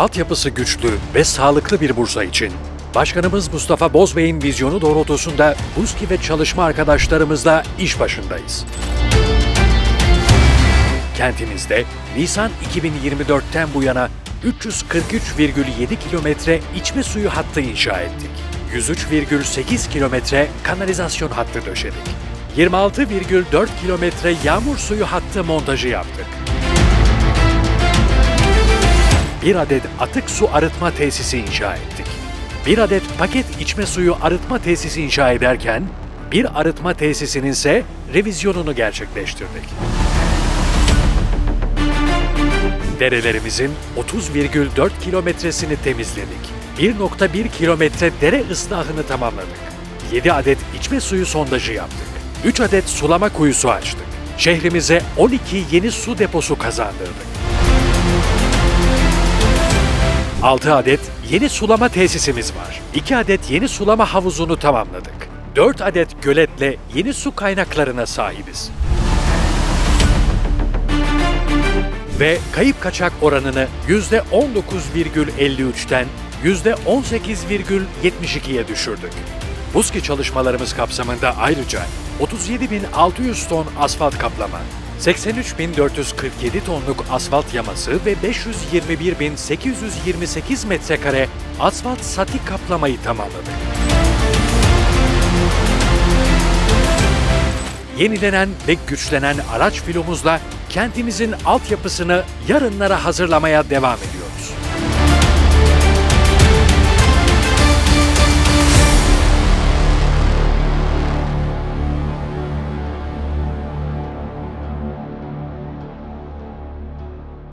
altyapısı güçlü ve sağlıklı bir Bursa için Başkanımız Mustafa Bozbey'in vizyonu doğrultusunda BUSKİ ve çalışma arkadaşlarımızla iş başındayız. Kentimizde Nisan 2024'ten bu yana 343,7 kilometre içme suyu hattı inşa ettik. 103,8 kilometre kanalizasyon hattı döşedik. 26,4 kilometre yağmur suyu hattı montajı yaptık. Bir adet atık su arıtma tesisi inşa ettik. Bir adet paket içme suyu arıtma tesisi inşa ederken, bir arıtma tesisinin ise revizyonunu gerçekleştirdik. Derelerimizin 30,4 kilometresini temizledik. 1.1 kilometre dere ıslahını tamamladık. 7 adet içme suyu sondajı yaptık. 3 adet sulama kuyusu açtık. Şehrimize 12 yeni su deposu kazandırdık. 6 adet yeni sulama tesisimiz var. 2 adet yeni sulama havuzunu tamamladık. 4 adet göletle yeni su kaynaklarına sahibiz. Ve kayıp kaçak oranını %19,53'ten %18,72'ye düşürdük. BUSKİ çalışmalarımız kapsamında ayrıca 37.600 ton asfalt kaplama, 83.447 tonluk asfalt yaması ve 521.828 metrekare asfalt satik kaplamayı tamamladık. Yenilenen ve güçlenen araç filomuzla kentimizin altyapısını yarınlara hazırlamaya devam ediyoruz.